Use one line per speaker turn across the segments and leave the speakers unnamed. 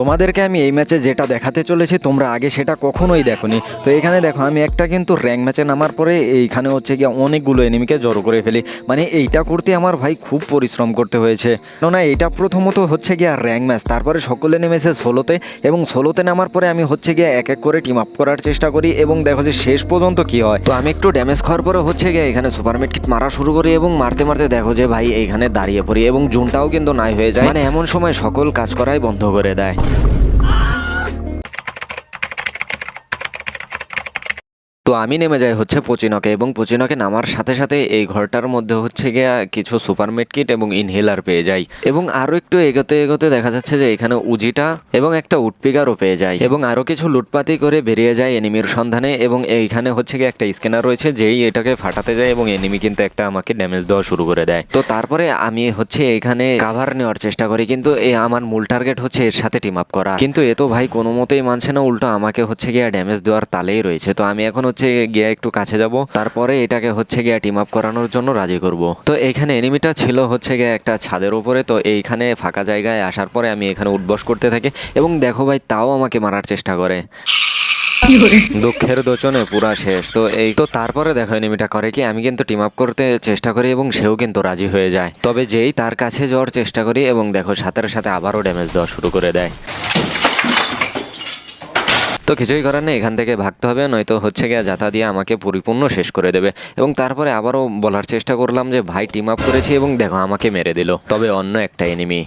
তোমাদেরকে আমি এই ম্যাচে যেটা দেখাতে চলেছি, তোমরা আগে সেটা কখনোই দেখোনি। তো এখানে দেখো, আমি একটা কিন্তু র্যাঙ্ক ম্যাচে নামার পরে এইখানে হচ্ছে গিয়ে অনেকগুলো এনিমিকে জড়ো করে ফেলি। মানে এইটা করতে আমার ভাই খুব পরিশ্রম করতে হয়েছে। কেননা এটা প্রথমত হচ্ছে গিয়ে র্যাঙ্ক ম্যাচ। তারপরে সকলে নেমেছে ষোলোতে, এবং ষোলোতে নামার পরে আমি হচ্ছে গিয়ে এক এক করে টিম আপ করার চেষ্টা করি, এবং দেখো যে শেষ পর্যন্ত কি হয়। তো আমি একটু ড্যামেজ খাওয়ার পরে হচ্ছে গিয়ে এখানে সুপার কিট মারা শুরু করি, এবং মারতে মারতে দেখো যে ভাই এইখানে দাঁড়িয়ে পড়ি, এবং জুনটাও কিন্তু নাই হয়ে যায়। মানে এমন সময় সকল কাজ করাই বন্ধ করে দেয়। তো আমি নেমে যাই হচ্ছে পচিনকে এবং পচিনকে নামার সাথে সাথে এই ঘরটার মধ্যে হচ্ছে গিয়া কিছু সুপার কিট এবং ইনহেলার পেয়ে যাই। এবং আরও একটু এগোতে এগোতে দেখা যাচ্ছে যে এখানে উজিটা এবং একটা উডপিগারও পেয়ে যায় এবং আরও কিছু লুটপাতি করে বেরিয়ে যায় এনিমির সন্ধানে এবং এইখানে হচ্ছে গিয়ে একটা স্ক্যানার রয়েছে যেই এটাকে ফাটাতে যায় এবং এনিমি কিন্তু একটা আমাকে ড্যামেজ দেওয়া শুরু করে দেয়। তো তারপরে আমি হচ্ছে এখানে কাভার নেওয়ার চেষ্টা করি কিন্তু এ আমার মূল টার্গেট হচ্ছে এর সাথে টিম আপ করা। কিন্তু এ তো ভাই কোনো মতেই মানছে না, উল্টো আমাকে হচ্ছে গিয়া ড্যামেজ দেওয়ার তালেই রয়েছে। তো আমি এখন হচ্ছে গিয়া একটু কাছে যাব। তারপরে এটাকে হচ্ছে গিয়া টিম আপ করানোর জন্য রাজি করব। তো এখানে এনিমিটা ছিল হচ্ছে গিয়া একটা ছাদের উপরে। তো এইখানে ফাঁকা জায়গায় আসার পরে আমি এখানে উঠবস করতে থাকি এবং দেখো ভাই তাও আমাকে মারার চেষ্টা করে। দুঃখের দোচনে পুরা শেষ। তো এই তো তারপরে দেখো এনিমিটা করে কি আমি কিন্তু টিম আপ করতে চেষ্টা করি এবং সেও কিন্তু রাজি হয়ে যায়। তবে যেই তার কাছে যাওয়ার চেষ্টা করি এবং দেখো সাথে সাথে আবারও ড্যামেজ দেওয়া শুরু করে দেয়। তো কিছুই করার নেই, এখান থেকে ভাগতে হবে, নয়তো হচ্ছে গিয়ে যাতা দিয়ে আমাকে পরিপূর্ণ শেষ করে দেবে। এবং তারপরে আবারও বলার চেষ্টা করলাম যে, ভাই টিম আপ করেছি এবং দেখো, আমাকে মেরে দিল। তবে অন্য একটা এনিমি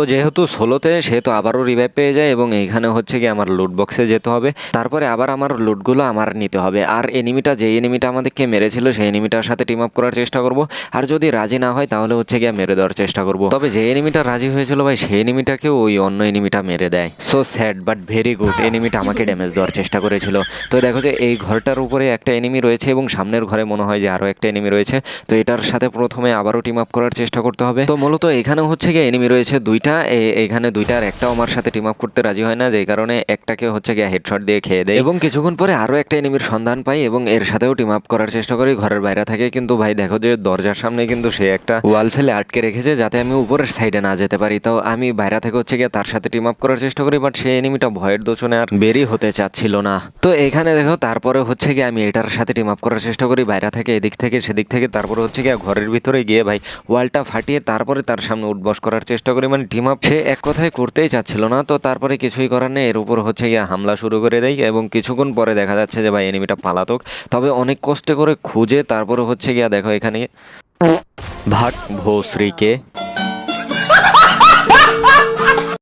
তো যেহেতু ষোলোতে, সেহেতু আবারও রিভাইভ পেয়ে যায় এবং এইখানে হচ্ছে কি আমার লুট বক্সে যেতে হবে। তারপরে আবার আমার লুটগুলো আমার নিতে হবে। আর এনিমিটা যে এনিমিটা আমাদেরকে মেরেছিল, সেই এনিমিটার সাথে টিম আপ করার চেষ্টা করব। আর যদি রাজি না হয়, তাহলে হচ্ছে গিয়ে মেরে দেওয়ার চেষ্টা করব। তবে যে এনিমিটা রাজি হয়েছিল ভাই, সেই এনিমিটাকেও ওই অন্য এনিমিটা মেরে দেয়। So sad but very good এনিমিটা আমাকে ড্যামেজ দেওয়ার চেষ্টা করেছিল। তো দেখো যে এই ঘরটার উপরে একটা এনিমি রয়েছে এবং সামনের ঘরে মনে হয় যে আরও একটা এনিমি রয়েছে। তো এটার সাথে প্রথমে আবারও টিম আপ করার চেষ্টা করতে হবে। তো মূলত এখানে হচ্ছে গিয়ে এনিমি রয়েছে দুইটা। এ- এখানে দুইটার একটাও আমার সাথে টিম আপ করতে রাজি হয় না, যেই কারণে একটাকে হচ্ছে গিয়ে হেডশট দিয়ে খেয়ে দেয় এবং কিছুক্ষণ পরে আরও একটা এনিমির সন্ধান পাই এবং এর সাথেও টিম আপ করার চেষ্টা করি, ঘরের বাইরে থাকে। কিন্তু ভাই, দেখো যে দরজার সামনে কিন্তু সে একটা ওয়াল ফেলে আটকে রেখেছে যাতে আমি উপরের সাইডে না যেতে পারি। তো আমি বাইরে থেকে হচ্ছে গিয়ে তার সাথে টিম আপ করার চেষ্টা করি বাট সেই এনিমিটা ভয়ের দোচনে আর বেরি হতে চাচ্ছিল না। তো এখানে দেখো, তারপরে হচ্ছে গিয়ে আমি এটার সাথে টিম আপ করার চেষ্টা করি, বাইরে থেকে, এদিক থেকে, সেদিক থেকে, তারপরে হচ্ছে গিয়ে ঘরের ভিতরে গিয়ে ভাই ওয়ালটা ফাটিয়ে তারপরে তার সামনে উঠবস করার চেষ্টা করি। মানে টিম আপ সে এক কথায় করতেই চাচ্ছিল না, তো তারপরে কিছুই করার নেই। এর উপর হচ্ছে গিয়ে হামলা শুরু করে দেয় এবং কিছুক্ষণ পরে দেখা যাচ্ছে যে ভাই এনিমিটা পালাতক। তবে অনেক কষ্টে করে খুঁজে, তারপরে হচ্ছে গিয়া দেখো এখানে ভাগ ভোশ্রীকে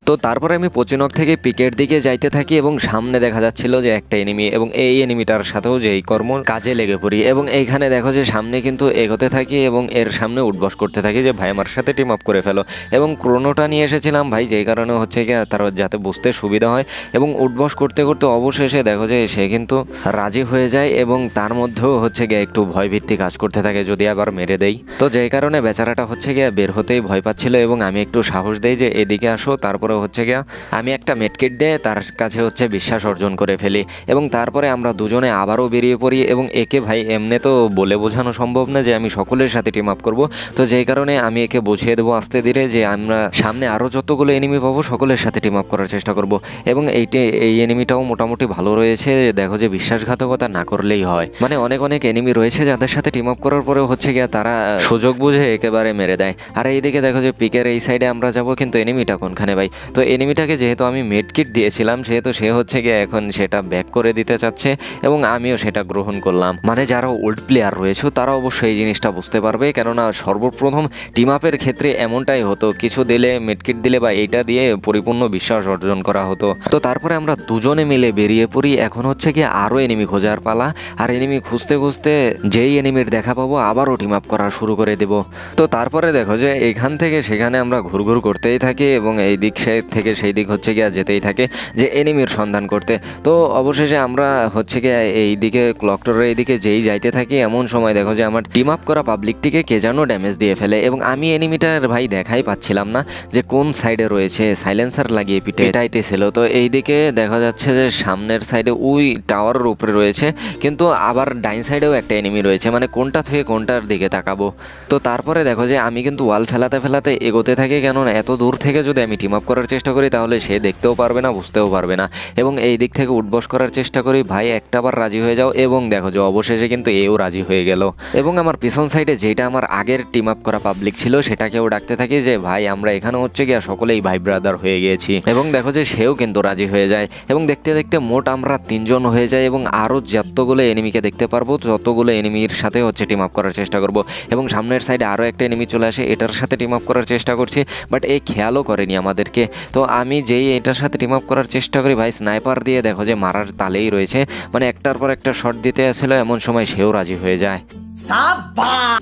তো তারপরে আমি পচিনক থেকে পিকের দিকে যাইতে থাকি এবং সামনে দেখা যাচ্ছিল যে একটা এনিমি এবং এই এনিমিটার সাথেও যে এই কর্ম কাজে লেগে পড়ি এবং এইখানে দেখো যে সামনে কিন্তু এগোতে থাকি এবং এর সামনে উঠবস করতে থাকি যে ভাই আমার সাথে টিম আপ করে ফেলো এবং ক্রোনোটা নিয়ে এসেছিলাম ভাই যেই কারণে হচ্ছে গিয়ে তার যাতে বুঝতে সুবিধা হয় এবং উঠবস করতে করতে অবশেষে দেখো যে সে কিন্তু রাজি হয়ে যায় এবং তার মধ্যেও হচ্ছে গিয়ে একটু ভয় ভিত্তি কাজ করতে থাকে যদি আবার মেরে দেই। তো যেই কারণে বেচারাটা হচ্ছে গিয়ে বের হতেই ভয় পাচ্ছিল এবং আমি একটু সাহস দেই যে এদিকে আসো, তারপরে হচ্ছে গিয়া, আমি একটা মেটকিট দিয়ে তার কাছে হচ্ছে বিশ্বাস অর্জন করে ফেলি এবং তারপরে আমরা দুজনে আবারও বেরিয়ে পড়ি এবং একে ভাই এমনি তো বলে বোঝানো সম্ভব না যে আমি সকলের সাথে টিম আপ করব। তো যেই কারণে আমি একে বুঝিয়ে দেবো আস্তে ধীরে যে আমরা সামনে আরও যতগুলো এনিমি পাবো সকলের সাথে টিম আপ করার চেষ্টা করব। এবং এইটি, এই এনিমিটাও মোটামুটি ভালো রয়েছে, দেখো যে বিশ্বাসঘাতকতা না করলেই হয়। মানে অনেক অনেক এনিমি রয়েছে যাদের সাথে টিম আপ করার পরেও হচ্ছে গিয়া তারা সুযোগ বুঝে একেবারে মেরে দেয়। আর এইদিকে দেখো যে পিকের এই সাইডে আমরা যাব, কিন্তু এনিমিটা কোনখানে ভাই? তো এনিমিটাকে যেহেতু আমি মেডকিট দিয়েছিলাম, সেহেতু সে হচ্ছে গিয়ে এখন সেটা ব্যাক করে দিতে চাচ্ছে এবং আমিও সেটা গ্রহণ করলাম। মানে যারা ওল্ড প্লেয়ার রয়েছে, তারা অবশ্যই এই জিনিসটা বুঝতে পারবে। কেননা সর্বপ্রথম টিম আপের ক্ষেত্রে এমনটাই হতো, কিছু দিলে মেডকিট দিলে বা এইটা দিয়ে পরিপূর্ণ বিশ্বাস অর্জন করা হতো। তো তারপরে আমরা দুজনে মিলে বেরিয়ে পড়ি। এখন হচ্ছে গিয়ে আরও এনিমি খোঁজার পালা। আর এনিমি খুঁজতে খুঁজতে যেই এনিমির দেখা পাবো, আবারও টিম আপ করা শুরু করে দেব। তো তারপরে দেখো যে এখান থেকে সেখানে আমরা ঘুরঘুর করতেই থাকি এবং এই দিক সে থেকে সেই দিক হচ্ছে গিয়া যেতেই থাকে যে এনিমির সন্ধান করতে। তো অবশেষে আমরা হচ্ছে গিয়া এই দিকে ক্লকটরের এইদিকে যেই যাইতে থাকি, এমন সময় দেখো যে আমার টিম আপ করা পাবলিকটিকে কে যেন ড্যামেজ দিয়ে ফেলে এবং আমি এনিমিটার ভাই দেখাই পাচ্ছিলাম না যে কোন সাইডে রয়েছে, সাইলেন্সার লাগিয়ে পিঠে এটাইতেছিল। তো এইদিকে দেখা যাচ্ছে যে সামনের সাইডে ওই টাওয়ারের উপরে রয়েছে, কিন্তু আবার ডাইন সাইডেও একটা এনিমি রয়েছে মানে কোনটা থেকে কোনটার দিকে তাকাবো। তো তারপরে দেখো যে আমি কিন্তু ওয়াল ফেলাতে ফেলাতে এগোতে থাকি, কেননা এত দূর থেকে যদি আমি টিম আপ করার চেষ্টা করি, তাহলে সে দেখতেও পারবে না, বুঝতেও পারবে না। এবং এই দিক থেকে উঠবস করার চেষ্টা করি, ভাই একটাবার রাজি হয়ে যাও এবং দেখো যে অবশেষে কিন্তু এও রাজি হয়ে গেল। এবং আমার পিছন সাইডে যেটা আমার আগের টিম আপ করা পাবলিক ছিল, সেটাকেও ডাকতে থাকি যে, ভাই, আমরা এখানে হচ্ছে গিয়া সকলেই ভাই ব্রাদার হয়ে গিয়েছি। এবং দেখো যে সেও কিন্তু রাজি হয়ে যায়। এবং দেখতে দেখতে মোট আমরা তিনজন হয়ে যাই এবং আরও যতগুলো এনিমিকে দেখতে পারব, ততগুলো এনিমির সাথে হচ্ছে টিম আপ করার চেষ্টা করব। এবং সামনের সাইডে আরও একটা এনিমি চলে আসে, এটার সাথে টিম আপ করার চেষ্টা করছি বাট এই খেয়ালও করেনি আমাদেরকে। তো আমি যেই এটার সাথে টিম আপ করার চেষ্টা করি, ভাই স্নাইপার দিয়ে দেখো যে মারার তালেই রয়েছে। মানে একটার পর একটা শট দিতে আসলে এমন সময় সেও রাজি হয়ে যায়।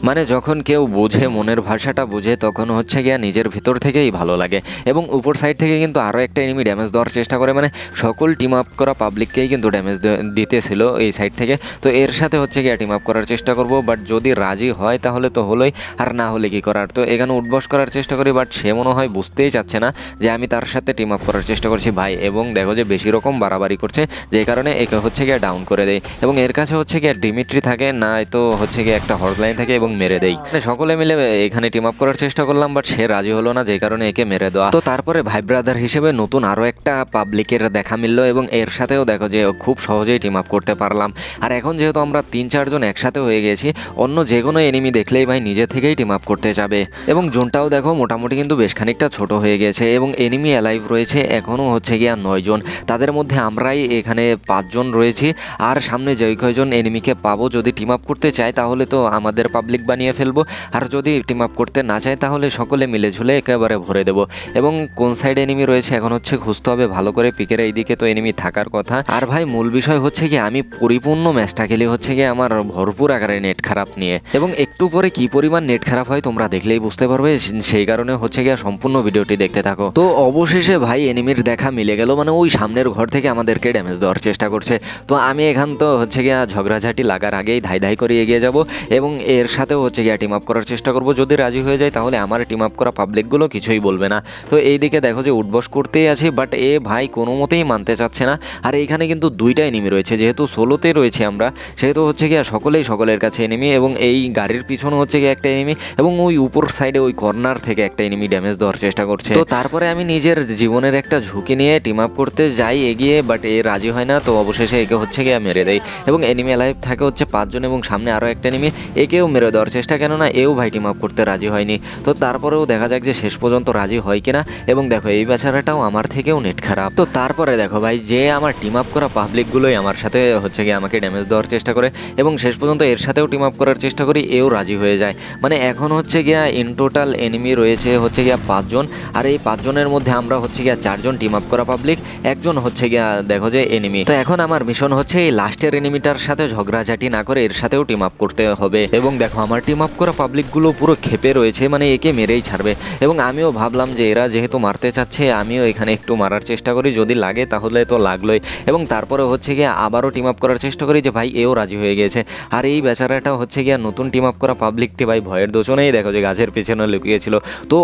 মানে যখন কেউ বোঝে, মনের ভাষাটা বোঝে, তখন হচ্ছে গিয়া নিজের ভিতর থেকেই ভালো লাগে এবং উপর সাইড থেকে কিন্তু আরও একটা এনিমি ড্যামেজ দেওয়ার চেষ্টা করে। মানে সকল টিম আপ করা পাবলিককেই কিন্তু ড্যামেজ দিতেছিল এই সাইড থেকে। তো এর সাথে হচ্ছে গিয়া টিম আপ করার চেষ্টা করব বাট যদি রাজি হয় তাহলে তো হলোই, আর না হলে কি করার? তো এখানে উঠবস করার চেষ্টা করি বাট সে মনে হয় বুঝতেই চাচ্ছে না যে আমি তার সাথে টিম আপ করার চেষ্টা করছি ভাই। এবং দেখো যে বেশি রকম বাড়াবাড়ি করছে, যে কারণে একে হচ্ছে গিয়া ডাউন করে দেয়। এবং এর কাছে হচ্ছে গিয়া ডিমিট্রি থাকে না তো হচ্ছে গিয়ে একটা হটলাইন থাকে এবং মেরে দেই। মানে সকলে মিলে এখানে টিম আপ করার চেষ্টা করলাম বাট সে রাজি হলো না, যে কারণে একে মেরে দেওয়া। তো তারপরে ভাই ব্রাদার হিসেবে নতুন আরও একটা পাবলিকের দেখা মিললো এবং এর সাথেও দেখো যে খুব সহজেই টিম আপ করতে পারলাম। আর এখন যেহেতু আমরা তিন চারজন একসাথে হয়ে গেছি, অন্য যে কোনো এনিমি দেখলেই ভাই নিজে থেকেই টিম আপ করতে যাবে। এবং জোনটাও দেখো মোটামুটি কিন্তু বেশ খানিকটা ছোট হয়ে গেছে এবং এনিমি অ্যালাইভ রয়েছে এখনও হচ্ছে গিয়া নয়জন তাদের মধ্যে আমরাই এখানে পাঁচজন রয়েছি, আর সামনে যে কয়জন এনিমিকে পাবো যদি টিম আপ করতে চাই তাহলে তো আমাদের পাবলিক বানিয়ে ফেলব। আর যদি টিম আপ করতে না চায়, তাহলে সকলে মিলে ঝুলে একেবারে ভরে দেবো। এবং কোন সাইড এনিমি রয়েছে, এখন হচ্ছে খুঁজতে হবে ভালো করে পিকের এইদিকে তো এনিমি থাকার কথা। আর ভাই, মূল বিষয় হচ্ছে কি, আমি পরিপূর্ণ ম্যাচটা খেলি হচ্ছে কি আমার ভরপুর আকারে নেট খারাপ নিয়ে। এবং একটু পরে কি পরিমাণ নেট খারাপ হয় তোমরা দেখলেই বুঝতে পারবে, সেই কারণে হচ্ছে গিয়ে সম্পূর্ণ ভিডিওটি দেখতে থাকো। তো অবশেষে ভাই এনিমির দেখা মিলে গেল মানে ওই সামনের ঘর থেকে আমাদেরকে ড্যামেজ দেওয়ার চেষ্টা করছে। তো আমি এখান তো হচ্ছে গিয়া ঝগড়াঝাটি লাগার আগেই ধাই ধাই করে এগিয়ে যাব। এবং এর সাথেও হচ্ছে গিয়া টিম আপ করার চেষ্টা করব। যদি রাজি হয়ে যায় তাহলে আমার টিম আপ করা পাবলিকগুলো কিছুই বলবে না। তো এই দিকে দেখো যে উঠবস করতেই আছি বাট এ ভাই কোনো মতেই মানতে চাচ্ছে না। আর এইখানে কিন্তু দুইটা এনিমি রয়েছে, যেহেতু ষোলোতে রয়েছে আমরা, সেহেতু হচ্ছে গিয়া সকলেই সকলের কাছে এনিমি এবং এই গাড়ির পিছনে হচ্ছে গিয়ে একটা এনিমি এবং ওই উপর সাইডে ওই কর্নার থেকে একটা এনিমি ড্যামেজ দেওয়ার চেষ্টা করছে। তো তারপরে আমি নিজের জীবনের একটা ঝুঁকি নিয়ে টিম আপ করতে যাই, এগিয়ে বাট এ রাজি হয় না, তো অবশেষে একে হচ্ছে গিয়ে মেরে দেয় এবং এনিমি লাইভ থাকে হচ্ছে পাঁচজন এবং সামনে আরও একটা এনিমি একেও মেরে দেওয়ার চেষ্টা, কেননা এও ভাই টিম আপ করতে রাজি হয়নি। তো তারপরেও দেখা যাক যে শেষ পর্যন্ত রাজি হয় কিনা, এবং দেখো এই বেচারাটাও আমার থেকেও নেট খারাপ। তো তারপরে দেখো ভাই, যে আমার টিম আপ করা পাবলিকগুলোই আমার সাথে হচ্ছে গিয়ে আমাকে ড্যামেজ দেওয়ার চেষ্টা করে, এবং শেষ পর্যন্ত এর সাথেও টিম আপ করার চেষ্টা করি, এও রাজি হয়ে যায়। মানে এখন হচ্ছে গিয়া ইন টোটাল এনিমি রয়েছে হচ্ছে গিয়া পাঁচজন, আর এই পাঁচজনের মধ্যে আমরা হচ্ছে গিয়া চারজন টিম আপ করা পাবলিক একজন হচ্ছে গিয়া দেখো যে এনিমি তো এখন আমার মিশন হচ্ছে এই লাস্টের এনিমিটার সাথে ঝগড়াঝাটি না করে এর সাথেও টিম আপ করতে হবে। এবং দেখো, আমার টিম আপ করা পাবলিকগুলো পুরো খেপে রয়েছে মানে একে মেরেই ছাড়বে। এবং আমিও ভাবলাম যে এরা যেহেতু মারতে চাচ্ছে, আমিও এখানে একটু মারার চেষ্টা করি, যদি লাগে তাহলে তো লাগলোই। এবং তারপরে হচ্ছে গিয়ে আবারও টিম আপ করার চেষ্টা করি যে, ভাই, এও রাজি হয়ে গেছে। আর এই বেচারাটা হচ্ছে গিয়া নতুন টিম আপ করা পাবলিকটি ভাই, ভয়ের দোষণেই দেখো যে, গাছের পেছনে লুকিয়েছিল। তো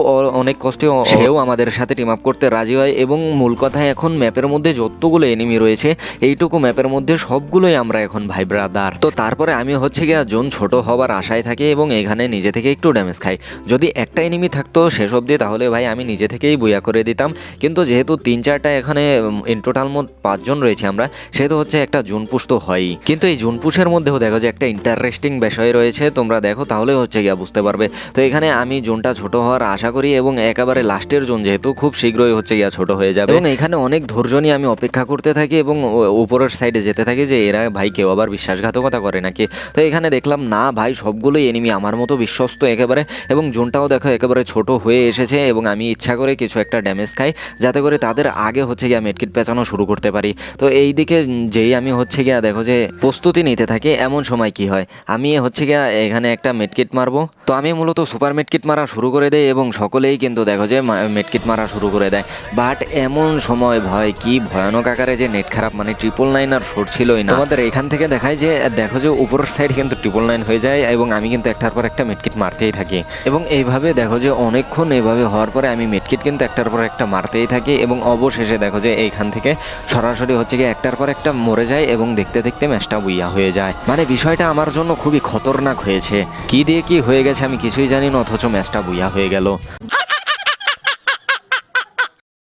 অনেক কষ্টে সেও আমাদের সাথে টিম আপ করতে রাজি হয়। এবং মূল কথা, এখন ম্যাপের মধ্যে যতগুলো এনিমি রয়েছে, এইটুকু ম্যাপের মধ্যে সবগুলোই আমরা এখন, ভাই ব্রাদার তো তারপরে আমি হচ্ছে গিয়া জোন ছোট হবার আশায় থাকি এবং এখানে নিজে থেকে একটু ড্যামেজ খাই যদি একটা এনিমি থাকতো শেষ অবধি, তাহলে ভাই আমি নিজে থেকেই বইয়া করে দিতাম। কিন্তু যেহেতু তিন চারটা এখানে ইন টোটাল মোট পাঁচজন রয়েছে আমরা, সেহেতু হচ্ছে একটা জুন পুষ তো হয়ই। কিন্তু এই জুন পুষের মধ্যেও দেখো যে একটা ইন্টারেস্টিং বিষয় রয়েছে, তোমরা দেখো, তাহলে হচ্ছে গিয়া বুঝতে পারবে। তো এখানে আমি জোনটা ছোট হওয়ার আশা করি এবং একেবারে লাস্টের জোন যেহেতু খুব শীঘ্রই হচ্ছে গিয়া ছোট হয়ে যাবে। এবং এখানে অনেক ধৈর্য নিয়ে আমি অপেক্ষা করতে থাকি এবং উপরের সাইডে যেতে থাকি যে এরা ভাই কেউ আবার বিশ্বাসঘাতকতা করে নাকি? তো এখানে দেখলাম দেখলাম, না ভাই, সবগুলোই এনিমি আমার মতো বিশ্বস্ত একেবারে এবং জোনটাও দেখো একেবারে ছোট হয়ে এসেছে এবং আমি ইচ্ছা করে কিছু একটা ড্যামেজ খাই, যাতে করে তাদের আগে হচ্ছে গিয়া মেডকিট পেঁচানো শুরু করতে পারি। তো এই দিকে যেই আমি হচ্ছে গিয়া দেখো যে প্রস্তুতি নিতে থাকি, এমন সময় কি হয়? আমি হচ্ছে গিয়া এখানে একটা মেডকিট মারবো। তো আমি মূলত সুপার মেডকিট মারা শুরু করে দেয় এবং সকলেই কিন্তু দেখো যে মেডকিট মারা শুরু করে দেয়। বাট এমন সময় ভয়, কি ভয়ানক আকারে যে নেট খারাপ মানে ট্রিপল নাইন আর ছিলই না। আমাদের এখান থেকে দেখায় যে, দেখো যে উপরের সাইড কিন্তু ট্রিপল নাইন হয়ে যায় এবং আমি কিন্তু একটার পর একটা মেডকিট মারতেই থাকি। এবং এইভাবে দেখো যে অনেকক্ষণ এইভাবে হওয়ার পরে আমি মেডকিট কিন্তু একটার পর একটা মারতেই থাকি এবং অবশেষে দেখো যে এইখান থেকে সরাসরি হচ্ছে গিয়ে একটার পর একটা মরে যায় এবং দেখতে দেখতে ম্যাচটা বইয়া হয়ে যায়। মানে বিষয়টা আমার জন্য খুবই খতরনাক হয়েছে। কি দিয়ে কি হয়ে গেছে আমি কিছুই জানি না, অথচ ম্যাচটা বইয়া হয়ে গেল।